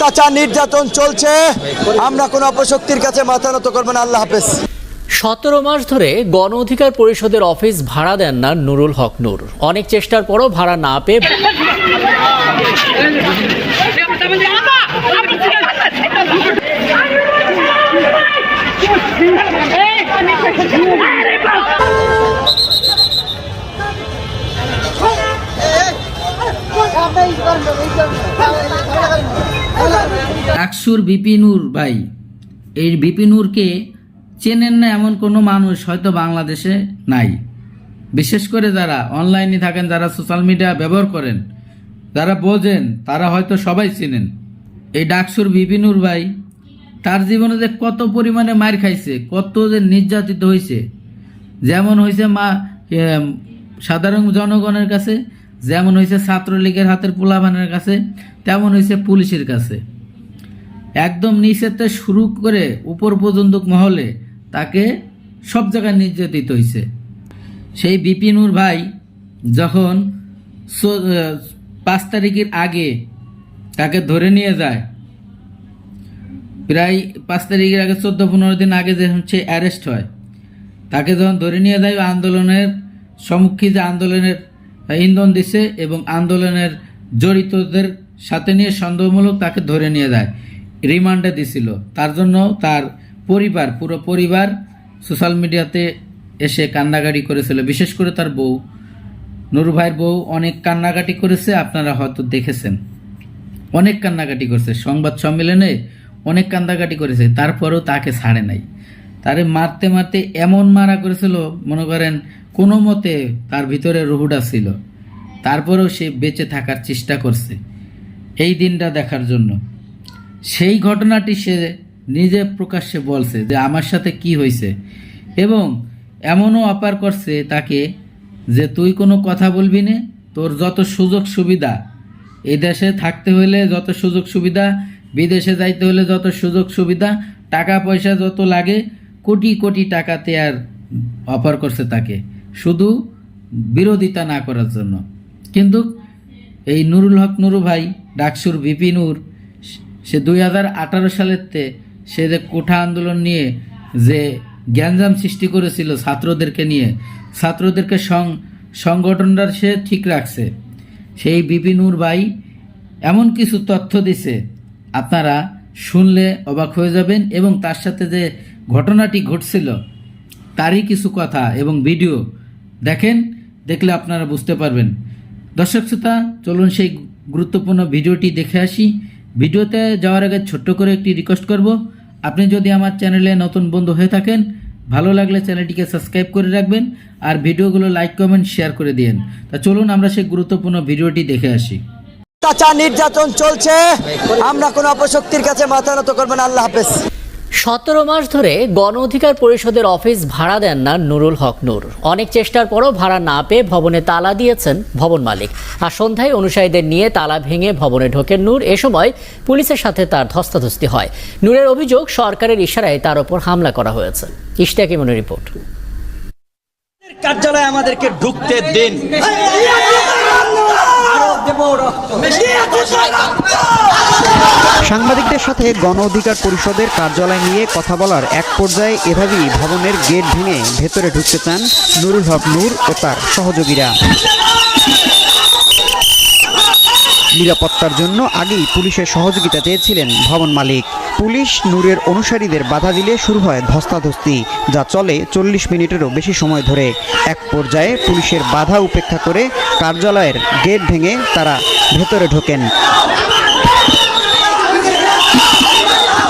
অত্যাচার নির্যাতন চলছে আমরা কোনো অপশক্তির কাছে মাথা নত করব না আল্লাহ হাফেজ সতেরো মাস ধরে গণ অধিকার পরিষদের অফিস ভাড়া দেন না নুরুল হক নূর অনেক চেষ্টার পরও ভাড়া না পেয়ে আকসুর বিপিনুর ভাই। এই বিপিনুরকে চেনেন না এমন কোনো মানুষ হয়তো বাংলাদেশে নাই। বিশেষ করে যারা অনলাইনে থাকেন, যারা সোশ্যাল মিডিয়া ব্যবহার করেন, যারা বোঝেন, তারা হয়তো সবাই চেনেন। এই ডাকসুর বিপিনুর ভাই তার জীবনে যে কত পরিমাণে মার খাইছে, কত যে নির্যাতিত হয়েছে যেমন হয়েছে মা সাধারণ জনগণের কাছে, যেমন হয়েছে ছাত্রলীগের হাতের পোলাবানের কাছে, তেমন হয়েছে পুলিশের কাছে। একদম নিচেতে শুরু করে উপর পর্যন্ত মহলে তাকে সব জায়গায় নির্যাতিত হয়েছে সেই বিপিনুর ভাই যখন পাঁচ তারিখের আগে তাকে ধরে নিয়ে যায়, প্রায় পাঁচ তারিখের আগে চোদ্দ পনেরো দিন আগে যে হচ্ছে অ্যারেস্ট হয়, তাকে যখন ধরে নিয়ে যায়, আন্দোলনের সম্মুখী যে আন্দোলনের ইন্ধন দিছে এবং আন্দোলনের জড়িতদের সাথে নিয়ে সন্দেহমূলক তাকে ধরে নিয়ে যায়। রিমান্ডে দিছিল। তার জন্য তার পরিবার, পুরো পরিবার সোশ্যাল মিডিয়াতে এসে কান্নাকাটি করেছিল। বিশেষ করে তার বউ। নুরু ভাইয়ের বউ অনেক কান্নাকাটি করেছে, আপনারা হয়তো দেখেছেন। অনেক কান্নাকাটি করেছে। সংবাদ সম্মেলনে অনেক কান্নাকাটি করেছে, তারপরেও তাকে ছাড়ে নাই। তারে মারতে মারতে এমন মারা করেছিল, মনে করেন, কোনো মতে তার ভিতরে রুহুটা ছিল। তারপরেও সে বেঁচে থাকার চেষ্টা করছে। এই দিনটা দেখার জন্য। সেই ঘটনাটি সে নিজে প্রকাশ্যে বলছে যে আমার সাথে কি হয়েছে। এবং এমনও অপার করছে তাকে যে তুই কোনো কথা বলবি না, তোর যত সুযোগ সুবিধা এই দেশে থাকতে হলে যত সুযোগ সুবিধা, বিদেশে যাইতে হলে যত সুযোগ সুবিধা, টাকা পয়সা যত লাগে, কোটি কোটি টাকাতে আর অফার করছে তাকে। শুধু বিরোধিতা না করার জন্য। কিন্তু এই নুরুল হক নুরু ভাই, ডাকসুর বিপি নূর সে দুই হাজার আঠারো সালেতে সে যে কোঠা আন্দোলন নিয়ে যে জ্ঞানজাম সৃষ্টি করেছিল ছাত্রদেরকে নিয়ে, ছাত্রদেরকে সং, সংগঠনটা সে ঠিক রাখছে। সেই বিপিনুর ভাই এমন কিছু তথ্য দিছে, আপনারা শুনলে অবাক হয়ে যাবেন এবং তার সাথে যে ঘটনাটি ঘটছিল, তারই কিছু কথা এবং ভিডিও দেখেন, দেখলে আপনারা বুঝতে পারবেন। দর্শক শ্রোতা, চলুন সেই গুরুত্বপূর্ণ ভিডিওটি দেখে আসি। ভিডিওতে যাওয়ার আগে ছোট্ট করে একটি রিকোয়েস্ট করব। আপনি যদি আমার চ্যানেলে নতুন বন্ধু হয়ে থাকেন, ভালো লাগলে চ্যানেলটিকে সাবস্ক্রাইব করে রাখবেন আর ভিডিওগুলো লাইক কমেন্ট শেয়ার করে দিন তা চলুন আমরা সেই গুরুত্বপূর্ণ ভিডিওটি দেখে আসি। অত্যাচার নির্যাতন চলছে। আমরা কোনো অপশক্তির কাছে মাথা নত করবেন আল্লাহ হাফেজ। সতেরো মাস ধরে গণ অধিকার পরিষদের অফিস ভাড়া দেন না নুরুল হক নূর। অনেক চেষ্টার পরও ভাড়া না পেয়ে ভবনে তালা দিয়েছেন ভবন মালিক। আর সন্ধ্যায় অনুসারীদের নিয়ে তালা ভেঙে ভবনে ঢোকেন নূর। এ সময় পুলিশের সাথে তার ধস্তাধস্তি হয়। নূরের অভিযোগ সরকারের ইশারায় তার ওপর হামলা করা হয়েছে। ইশতিয়াক ইমনের রিপোর্ট। কার্যালয়ে আমাদেরকে ঢুকতে দিন। সাংবাদিকদের সাথে গণ অধিকার পরিষদের কার্যালয় নিয়ে কথা বলার এক পর্যায়ে এভাবেই ভবনের গেট ভেঙে ভেতরে ঢুকতে চান নুরুল হক নূর ও তার সহযোগীরা। নিরাপত্তার জন্য আগেই পুলিশের সহযোগিতা চেয়েছিলেন ভবন মালিক। পুলিশ নূরের অনুসারীদের বাধা দিলে শুরু হয় ধস্তাধস্তি, যা চলে চল্লিশ মিনিটেরও বেশি সময় ধরে। এক পর্যায়ে পুলিশের বাধা উপেক্ষা করে কার্যালয়ের গেট ভেঙে তারা ভেতরে ঢোকেন।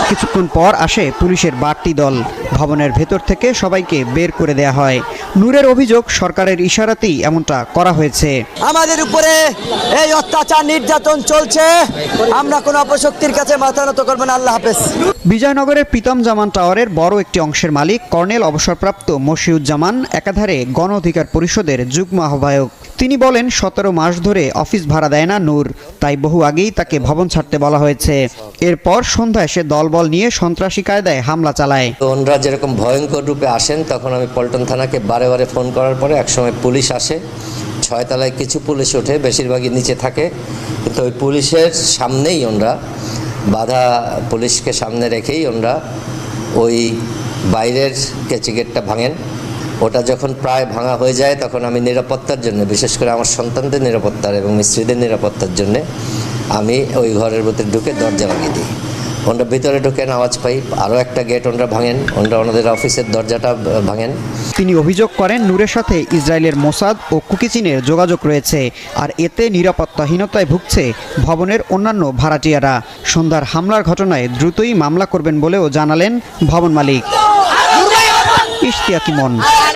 কিছুক্ষণ পর আসে পুলিশের বাড়তি দল। ভবনের ভেতর থেকে সবাইকে বের করে দেয়া হয়। নূরের অভিযোগ সরকারের ইশারাতেই এমনটা করা হয়েছে। আমাদের উপরে এই অত্যাচার নির্যাতন চলছে। আমরা কোনো অপশক্তির কাছে মাথা নত করব না। আল্লাহ হাফেজ। বিজয়নগরের প্রীতম জামান টাওয়ারের বড় একটি অংশের মালিক কর্নেল অবসরপ্রাপ্ত মশিউজ্জামান একাধারে গণ অধিকার পরিষদের যুগ্ম আহ্বায়ক। তিনি বলেন, সতেরো মাস ধরে অফিস ভাড়া দেয় না নূর। তাই বহু আগেই তাকে ভবন ছাড়তে বলা হয়েছে। এরপর সন্ধ্যায় সে দলবল নিয়ে সন্ত্রাসী কায়দায় হামলা চালায়। ওনারা যেরকম ভয়ঙ্কর রূপে আসেন, তখন আমি পল্টন থানাকে বারে বারে ফোন করার পরে একসময় পুলিশ আসে। ছয়তলায় কিছু পুলিশ ওঠে, বেশিরভাগই নিচে থাকে। কিন্তু ওই পুলিশের সামনেই ওনরা, বাধা পুলিশকে সামনে রেখেই ওনরা ওই বাইরের কেচি গেটটা ভাঙেন। ওটা যখন প্রায় ভাঙা হয়ে যায়, তখন আমি নিরাপত্তার জন্য, বিশেষ করে আমার সন্তানদের নিরাপত্তার এবং স্ত্রীদের নিরাপত্তার জন্য আমি ওই ঘরের ভিতরে ঢুকে দরজা লাগিয়ে দিই। ওনারা ভিতরে ঢুকেন, আওয়াজ পাই। আরও একটা গেট ওনারা ভাঙেন। ওনারা ওনাদের অফিসের দরজাটা ভাঙেন। তিনি অভিযোগ করেন, নূরের সাথে ইসরায়েলের মোসাদ ও কুকিচিনের যোগাযোগ রয়েছে আর এতে নিরাপত্তাহীনতায় ভুগছে ভবনের অন্যান্য ভাড়াটিয়ারা। সন্ধ্যার হামলার ঘটনায় দ্রুতই মামলা করবেন বলেও জানালেন ভবন মালিক। ইশতিয়াকিমন